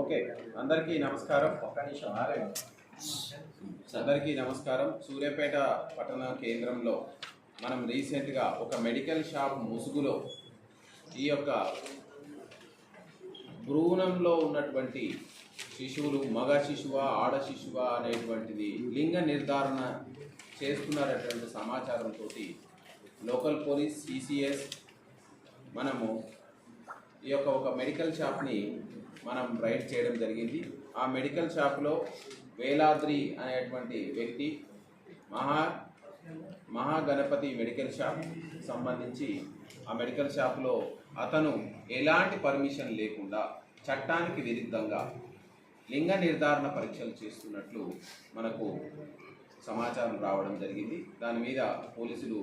Okay అందరికీ నమస్కారం. ఒక్క నిమిషం ఆగండి. అందరికీ నమస్కారం. సూర్యాపేట పట్టణ కేంద్రంలో మనం రీసెంట్గా ఒక మెడికల్ షాప్ ముసుగులో ఈ యొక్క భ్రూణంలో ఉన్నటువంటి శిశువులు మగ శిశువ ఆడ శిశువ అనేటువంటిది లింగ నిర్ధారణ చేస్తున్నారటువంటి సమాచారంతో లోకల్ పోలీస్ సిసిఎస్ మనము ఈ యొక్క ఒక మెడికల్ షాప్ని మనం రైడ్ చేయడం జరిగింది. ఆ మెడికల్ షాప్లో వేలాద్రి అనేటువంటి వ్యక్తి మహా మహాగణపతి మెడికల్ షాప్ సంబంధించి ఆ మెడికల్ షాప్లో అతను ఎలాంటి పర్మిషన్ లేకుండా చట్టానికి విరుద్ధంగా లింగ నిర్ధారణ పరీక్షలు చేస్తున్నట్లు మనకు సమాచారం రావడం జరిగింది. దాని మీద పోలీసులు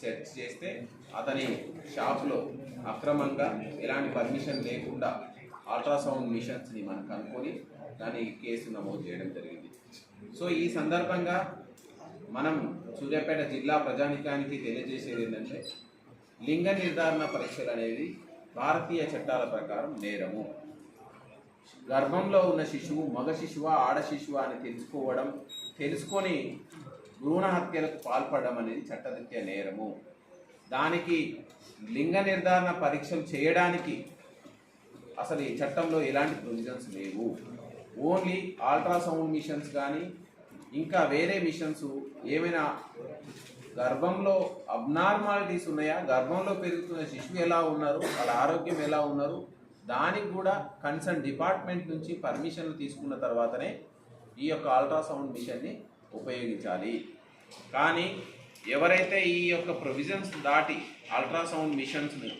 సెర్చ్ చేస్తే అతని షాప్లో అక్రమంగా ఎలాంటి పర్మిషన్ లేకుండా అల్ట్రాసౌండ్ మిషన్స్ని మనం కనుక్కొని దాని కేసు నమోదు చేయడం జరిగింది. సో ఈ సందర్భంగా మనం సూర్యాపేట జిల్లా ప్రజానికానికి తెలియజేసేది ఏంటంటే లింగ నిర్ధారణ పరీక్షలు అనేది భారతీయ చట్టాల ప్రకారం నేరము. గర్భంలో ఉన్న శిశువు మగ శిశువా ఆడ శిశువా అని తెలుసుకోవడం తెలుసుకొని భ్రూణ హత్యలకు పాల్పడడం అనేది చట్టరీత్యా నేరము. దానికి లింగ నిర్ధారణ పరీక్షలు చేయడానికి అసలు ఈ చట్టంలో ఎలాంటి ప్రొవిజన్స్ లేవు. ఓన్లీ అల్ట్రాసౌండ్ మిషన్స్ కానీ ఇంకా వేరే మిషన్స్ ఏమైనా గర్భంలో అబ్నార్మాలిటీస్ ఉన్నాయా? గర్భంలో పెరుగుతున్న శిశువు ఎలా ఉన్నారు? వాళ్ళ ఆరోగ్యం ఎలా ఉన్నారు? దానికి కూడా కన్సర్న్ డిపార్ట్మెంట్ నుంచి పర్మిషన్లు తీసుకున్న తర్వాతనే ఈ యొక్క అల్ట్రాసౌండ్ మిషన్ని ఉపయోగించాలి. కానీ ఎవరైతే ఈ యొక్క ప్రొవిజన్స్ దాటి అల్ట్రాసౌండ్ మిషన్స్ని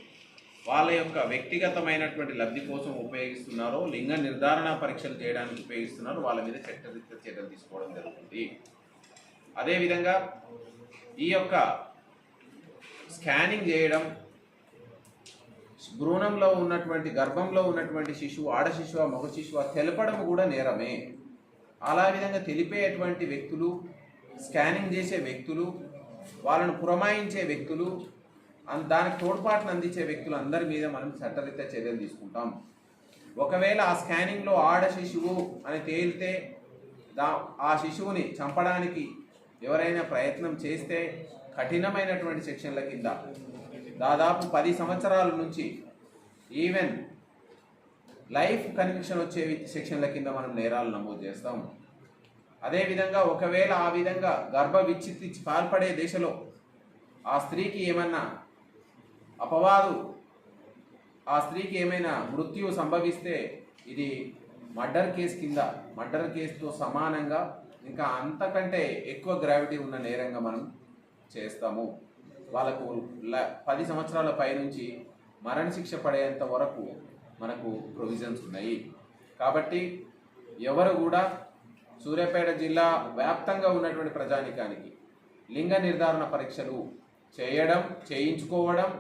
వాళ్ళ యొక్క వ్యక్తిగతమైనటువంటి లబ్ధి కోసం ఉపయోగిస్తున్నారో లింగ నిర్ధారణ పరీక్షలు చేయడానికి ఉపయోగిస్తున్నారో వాళ్ళ మీద చట్టరీత్యా చర్యలు తీసుకోవడం జరుగుతుంది. అదేవిధంగా ఈ యొక్క స్కానింగ్ చేయడం భ్రూణంలో ఉన్నటువంటి గర్భంలో ఉన్నటువంటి శిశువు ఆడ శిశువ మగ శిశువ తెలపడం కూడా నేరమే. అలా విధంగా తెలిపేటువంటి వ్యక్తులు స్కానింగ్ చేసే వ్యక్తులు వాళ్ళను పురమాయించే వ్యక్తులు అన్- దానికి తోడ్పాటును అందించే వ్యక్తులు అందరి మీద మనం చట్టరీత్యా చర్యలు తీసుకుంటాం. ఒకవేళ ఆ స్కానింగ్లో ఆడ శిశువు అని తేలితే దా ఆ శిశువుని చంపడానికి ఎవరైనా ప్రయత్నం చేస్తే కఠినమైనటువంటి సెక్షన్ల కింద దాదాపు పది సంవత్సరాల నుంచి ఈవెన్ లైఫ్ కన్విక్షన్ వచ్చే సెక్షన్ల కింద మనం నేరాలు నమోదు చేస్తాం. అదేవిధంగా ఒకవేళ ఆ విధంగా గర్భ విచ్ఛిత్తి పాల్పడే దశలో ఆ స్త్రీకి ఏమన్నా అపవాదు ఆ స్త్రీకి ఏమైనా మృత్యు సంభవిస్తే ఇది మర్డర్ కేసు కింద మర్డర్ కేసుతో సమానంగా ఇంకా అంతకంటే ఎక్కువ గ్రావిటీ ఉన్న నేరంగా మనం చేస్తాము. వాళ్ళకు పది సంవత్సరాల పైనుంచి మరణశిక్ష పడేంత వరకు మనకు ప్రొవిజన్స్ ఉన్నాయి. కాబట్టి ఎవరు కూడా సూర్యాపేట జిల్లా వ్యాప్తంగా ఉన్నటువంటి ప్రజానికానికి లింగ నిర్ధారణ పరీక్షలు చేయడం చేయించుకోవడం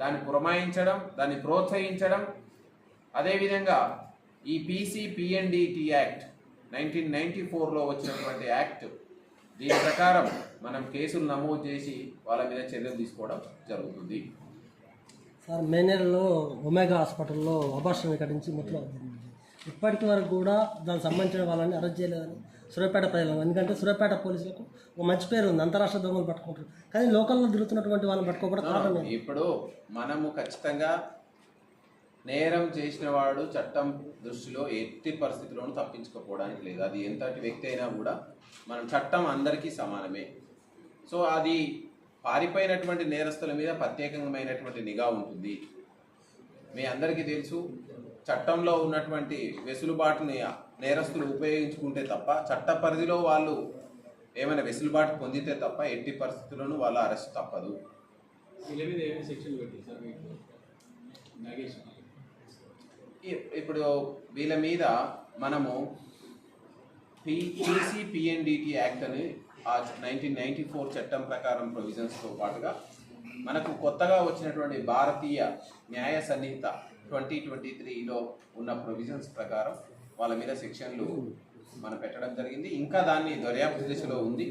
దాన్ని పురమాయించడం దాన్ని ప్రోత్సహించడం. అదేవిధంగా ఈ PC PNDT act nineteen ninety ఫోర్లో వచ్చినటువంటి యాక్ట్ దీని ప్రకారం మనం కేసులు నమోదు చేసి వాళ్ళ మీద చర్యలు తీసుకోవడం జరుగుతుంది. సార్ మే నెలలో ఒమేగా హాస్పిటల్లో అబార్షన్ కట్టించి మొత్తం ఇప్పటికి వరకు కూడా దానికి సంబంధించిన వాళ్ళని అరెస్ట్ చేయలేదని సూర్యాపేట ప్రజలు ఎందుకంటే సూర్యాపేట పోలీసులకు ఒక మంచి పేరు ఉంది. అంతరాష్ట్ర దొంగలు పట్టుకుంటారు. కానీ లోకల్లో తిరుగుతున్నటువంటి వాళ్ళని పట్టుకోకుండా కారణం ఏంటి? ఇప్పుడు మనము ఖచ్చితంగా నేరం చేసిన వాడు చట్టం దృష్టిలో ఎట్టి పరిస్థితుల్లోనూ తప్పించుకోపోవడానికి లేదు. అది ఎంతటి వ్యక్తి అయినా కూడా మనం చట్టం అందరికీ సమానమే. సో అది పారిపోయినటువంటి నేరస్తుల మీద ప్రత్యేకమైనటువంటి నిఘా ఉంటుంది. మీ అందరికీ తెలుసు చట్టంలో ఉన్నటువంటి వెసులుబాటుని నేరస్తులు ఉపయోగించుకుంటే తప్ప చట్ట పరిధిలో వాళ్ళు ఏమైనా వెసులుబాటు పొందితే తప్ప ఎట్టి పరిస్థితుల్లోనూ వాళ్ళ అరెస్ట్ తప్పదు. ఇప్పుడు వీళ్ళ మీద మనము పి యాక్ట్ అని ఆ నైన్టీన్ నైన్టీ ఫోర్ చట్టం ప్రకారం ప్రొవిజన్స్తో పాటుగా మనకు కొత్తగా వచ్చినటువంటి భారతీయ న్యాయ సన్నిహిత ట్వంటీ ట్వంటీ త్రీలో ఉన్న ప్రొవిజన్స్ ప్రకారం వాళ్ళ మీద సెక్షన్లు మనం పెట్టడం జరిగింది. ఇంకా దాన్ని దర్యాప్తు దిశలో ఉంది.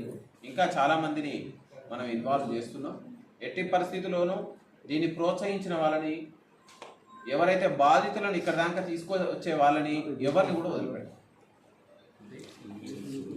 ఇంకా చాలామందిని మనం ఇన్వాల్వ్ చేస్తున్నాం. ఎట్టి పరిస్థితుల్లోనూ దీన్ని ప్రోత్సహించిన వాళ్ళని ఎవరైతే బాధితులను ఇక్కడ దాకా తీసుకొచ్చే వాళ్ళని ఎవరిని కూడా వదిలిపెట్టారు.